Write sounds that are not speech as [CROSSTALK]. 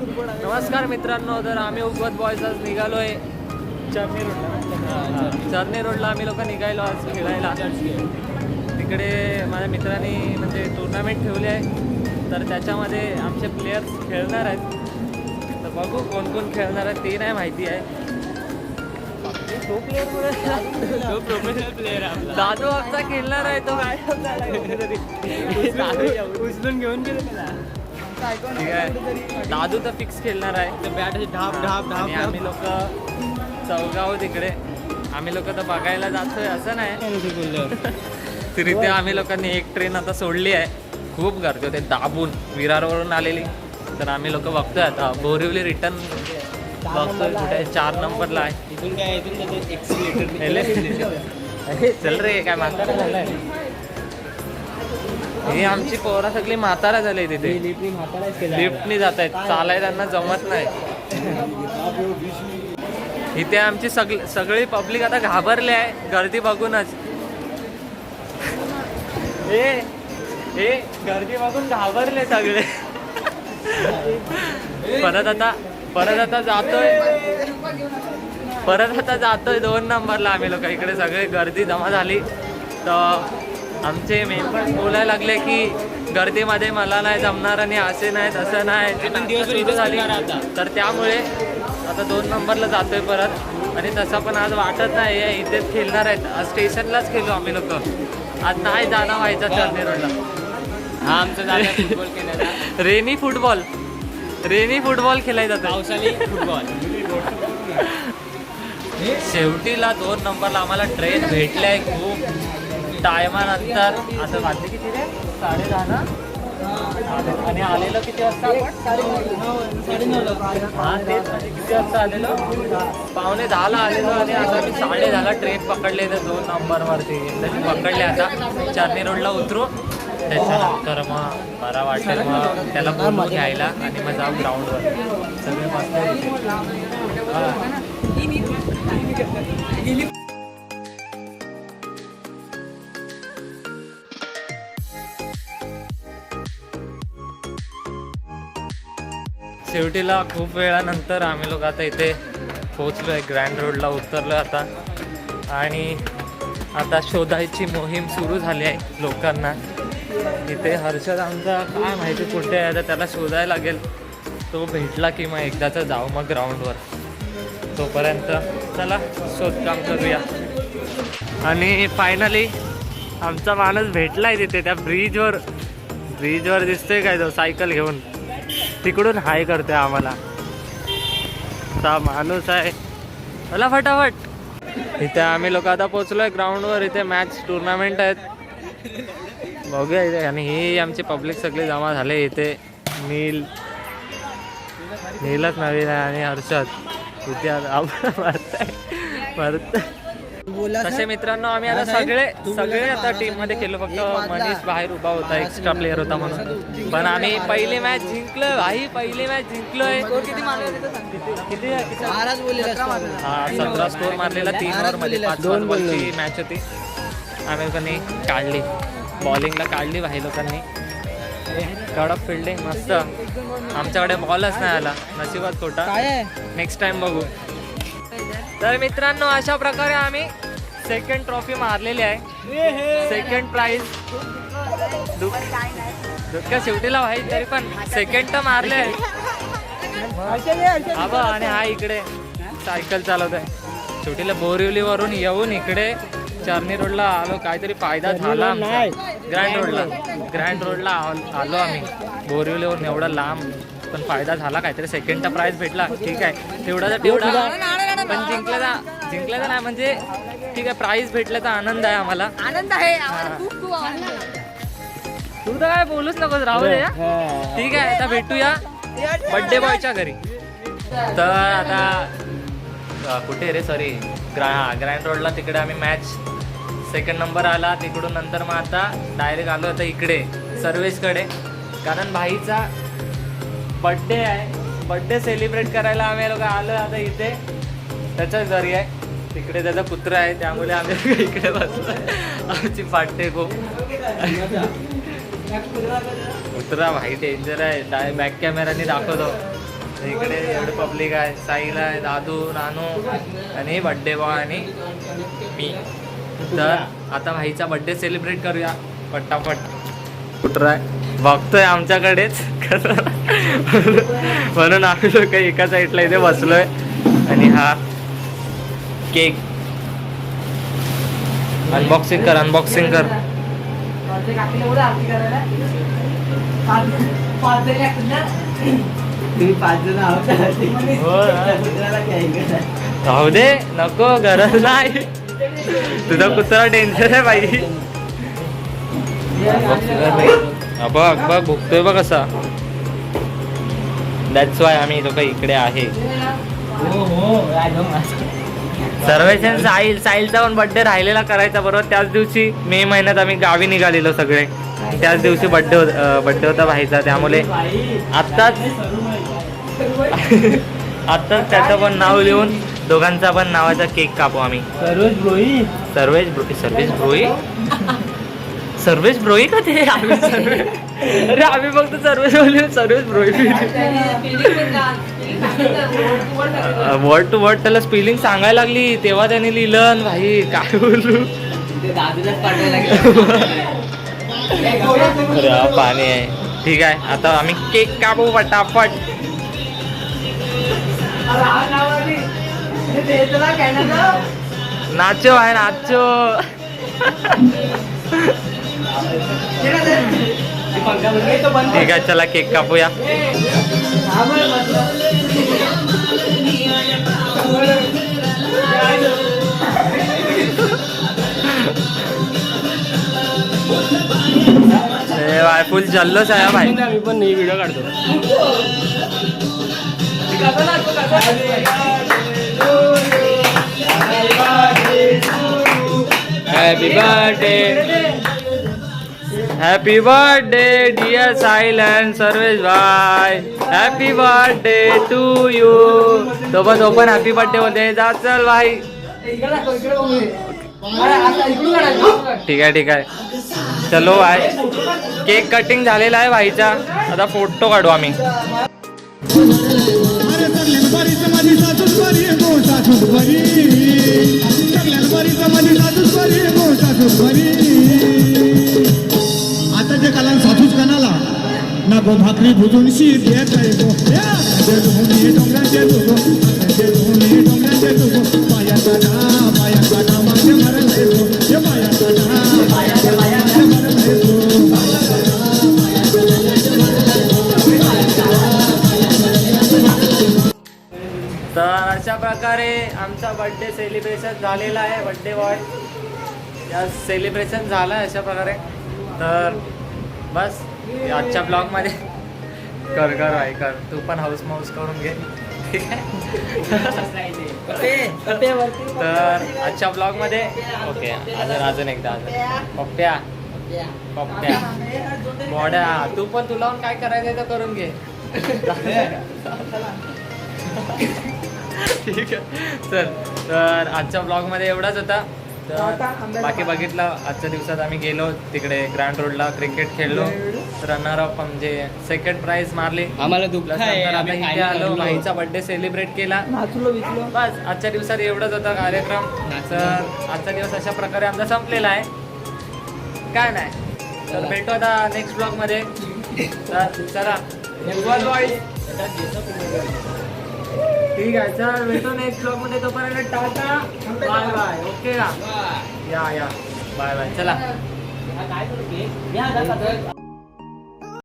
नमस्कार मित्रांनो तर आम्ही उगवत बॉयज आज निघालोय. चर्नी रोडला चर्नी रोडला आम्ही लोक निघायलो आज खेळायला. तिकडे माझ्या मित्रांनी म्हणजे टुर्नामेंट ठेवली आहे. तर त्याच्यामध्ये आमचे प्लेयर्स खेळणार आहेत. तर बघू कोण कोण खेळणार आहेत ते नाही माहिती आहे. तो प्लेअर प्रोफेशनल प्लेअर आपला. दादू आमचा खेळणार आहे तो. काय [LAUGHS] उचलून घेऊन गेले ठीक आहे दादू तर फिक्स खेळणार आहे. बॅट अशी ढाप ढाप ढाप आम्ही लोक चौगाव तिकडे. आम्ही लोक तर बघायला जातोय असं नाही. [LAUGHS] तर इथे आम्ही लोकांनी एक ट्रेन आता सोडली आहे. खूप गर्दी होते दाबून विरारवरून आलेली. तर आम्ही लोक बघतोय आता. बोरिवली रिटर्न बघतोय कुठे चार नंबरला आहे. इथून काय इथून [LAUGHS] [LAUGHS] चल रे काय झालाय ही आमची पोरा सगळी म्हातारा झाली तिथे लिफ्टनी जात आहेत. चालाय त्यांना जमत नाही. इथे आमची सगळी सगळी पब्लिक आता घाबरली आहे. गर्दी बघूनच. ए ए गर्दी बघून घाबरले सगळे. परत आता परत आता जातोय. परत आता जातोय दोन नंबरला आम्ही लोक. इकडे सगळे गर्दी जमा झाली. तर आमचे मेंबर्स बोलायला लागले की गर्दीमध्ये मला नाही जमणार आणि असे नाही तसं नाही झाली. तर त्यामुळे आता दोन नंबरला जातोय परत. आणि तसं पण आज वाटत नाही आहे इथेच खेळणार आहेत. आज स्टेशनलाच खेळलो आम्ही लोक. आज नाही जाणं व्हायचं चर्नी रोडला. हा आमचा [LAUGHS] रेनी फुटबॉल. रेनी फुटबॉल खेळायचा पावसाळी फुटबॉल. शेवटीला दोन नंबरला आम्हाला ट्रेन भेटलाय खूप. टायमानंतर आता वाजले किती रे? साडे दहा ना? आणि आलेलं किती वाजता हा तेच. म्हणजे किती वाजता आलेलो? पावणे दहाला आलेलो आणि आता मी साडे दहाला ट्रेन पकडले तर दोन नंबरवरती. तशी पकडले आता. चारणी रोडला उतरू. त्याच्यानंतर मग बरा वाटेल मग त्याला बोलू घ्यायला आणि मग जाऊ ग्राउंडवर सगळे मस्त शेवटीला खूप वेळानंतर आम्ही लोक आता इथे पोहोचलो आहे ग्रँड रोडला उतरलो आता. आणि आता शोधायची मोहीम सुरू झाली आहे लोकांना. इथे हर्षद आमचा काय माहिती कुठे आहे आता त्याला शोधायला लागेल. तो भेटला की मग एकदाचं जाऊ मग ग्राउंडवर तोपर्यंत चला शोधकाम करूया. आणि फायनली आमचा माणूस आहे तिथे त्या ब्रिजवर ब्रिजवर दिसतोय काय तो? सायकल घेऊन. तिकडून हाय करतोय आम्हाला. ता माणूस आहे. चला फटाफट. इथे आम्ही लोक आता पोचलोय ग्राउंडवर. इथे मॅच टुर्नामेंट आहेत. बघूया इथे. आणि ही आमची पब्लिक सगळी जमा झाले इथे. नील. नीलच नवीन आहे आणि हर्षद. इथे आता [LAUGHS] आपण आहे तसे मित्रांनो आम्ही आता सगळे सगळे आता टीममध्ये खेळलो. फक्त मनीष बाहेर उभा होता एक्स्ट्रा प्लेअर होता म्हणून. पण आम्ही पहिली मॅच जिंकलोय भाई पहिली मॅच जिंकलोय. किती किती हा सतरा स्कोर मारलेला तीन ओव्हरमध्ये पाच दोन बॉलची मॅच होती. आम्ही लोकांनी काढली. बॉलिंगला काढली भाई लोकांनी. कडक फिल्डिंग मस्त. आमच्याकडे बॉलच नाही आला. नशिबात खोटा. नेक्स्ट टाइम बघू. तर मित्रांनो अशा प्रकारे आम्ही सेकंड ट्रॉफी मारलेली आहे. सेकंड प्राइज दुःख शेवटीला भाई तरी पण सेकंड तर मारले. बघ, आणि हा इकडे. सायकल चालवत आहे शेवटीला बोरिवलीवरून येऊन इकडे चारणी रोडला आलो. काहीतरी फायदा झाला आमचा. ग्रँड रोडला ग्रँड रोडला आल- आलो आम्ही. बोरिवलीवरून एवढा लांब पण फायदा झाला. काहीतरी सेकंडचा प्राइज भेटला. ठीक आहे. तेवढा तेवढा पण जिंकल्याचा जिंकल्याचा नाही म्हणजे ठीक आहे आनंद आहे आम्हाला. आनंद आहे आम्हाला खूप खूप आनंद आहे. तू तर काय बोलूच नकोस राहू दे हा? ठीक आहे आता भेटूया बड्डे बॉयच्या घरी. तर आता अ, कुठे रे सॉरी ग्रा ग्रँड रोडला तिकडे आम्ही मॅच सेकंड नंबर आला तिकडून नंतर मग आता डायरेक्ट आलो आता इकडे सर्वेसकडे कारण भाईचा बड्डे आहे. बड्डे सेलिब्रेट करायला आम्ही लोक आलो आता इथे. त्याच्याच घरी आहे. तिकडे त्याचा कुत्रा आहे त्यामुळे आम्ही [LAUGHS] इकडे बसलो आमची फाटते खूप. कुत्रा भाई डेंजर आहे. डाय बॅक कॅमेराने दाखवतो. इकडे एवढं पब्लिक आहे. साईल आहे दादू नानू आणि बड्डे बॉय आणि मी. तर आता भाईचा बड्डे सेलिब्रेट करूया. पटापट. कुत्रा आहे बघतोय आमच्याकडेच. [LAUGHS] म्हणून आम्ही लोक एका साईडला इथे बसलोय. आणि हा केक. अनबॉक्सिंग कर अनबॉक्सिंग कर. राहू दे नको गरज नाही. तुझा कुत्रा टेन्शन आहे बाई. हा बघ बघ भुकतोय बघ कसा दॅट्स वाय आम्ही लोक इकडे आहे. सर्वेशन साहिल साहिलचा पण बड्डे राहिलेला करायचा बरोबर. त्याच दिवशी मे महिन्यात आम्ही गावी निघालेलो सगळे. त्याच दिवशी बड्डे बड्डे होता भाईचा. त्यामुळे आत्ताच आत्ताच त्याचं पण नाव लिहून दोघांचा पण नावाचा केक कापू आम्ही. सर्वच ब्रोई? सर्वेश ब्रो सर्वेश ब्रोई? सर्वेश ब्रोई का ते? आम्ही सर्वे अरे आम्ही फक्त सर्वेश बोललो सर्वेश ब्रोई वर्ड टू वर्ड त्याला स्पेलिंग सांगायला लागली तेव्हा त्याने लिहिलं भाई काय बोलू हा पाणी आहे. ठीक आहे आता आम्ही केक कापू पटापट. नाचो आहे नाचो. [LAUGHS] [LAUGHS] ठीक आहे चला केक कापूया. ए बाय फुल जल्लोष आहे भाई आम्ही पण नाही व्हिडिओ काढतो happy birthday happy birthday dear सायलन Sarvesh भाई हॅपी बर्थडे टू यू तो पण तो हॅपी बर्थडे होते जा चल भाई. ठीक आहे ठीक आहे. चलो भाई. केक कटिंग झालेला आहे भाईचा. आता फोटो काढू आम्ही. आताच्या कालान साधूच कानाला. ना गो भाकरी भुजून शीत आहे गो या, डोंगराचे ते डोंगराचे पायाचा पायाचा माझे गो हे पायाचा डा पायाचा माझे गो तर अशा प्रकारे आमचा बर्थडे सेलिब्रेशन झालेला आहे बर्थडे बॉय या सेलिब्रेशन झालं आहे अशा प्रकारे. तर बस आजच्या ब्लॉगमध्ये. कर कर भाई कर. तू पण हाऊस माऊस करून घे. ठीक आहे? तर आजच्या ब्लॉगमध्ये ओके अजून अजून एकदा अजून. पप्प्या. पप्प्या. बॉड्या तू पण तुला पण काय करायचं तर करून घे. ठीक आहे. चल. तर आजच्या ब्लॉगमध्ये एवढाच होता. तर बाकी बघितलं आजच्या दिवसात आम्ही गेलो तिकडे ग्रँड रोडला क्रिकेट खेळलो. रनर अप म्हणजे सेकंड प्राइज मारली. आम्हाला इथे आलो. भाईचा बर्थडे सेलिब्रेट केला. बस आजच्या दिवसात एवढाच होता कार्यक्रम. तर आजचा दिवस अशा प्रकारे आमचा संपलेला आहे. काय नाही. तर भेटू आता नेक्स्ट ब्लॉगमध्ये. तर चला. ठीक आहे चल भेटू नेक्स्ट ब्लॉगमध्ये. तोपर्यंत टाटा. Bye bye. ओके का? या या. Bye bye. चला. काय करू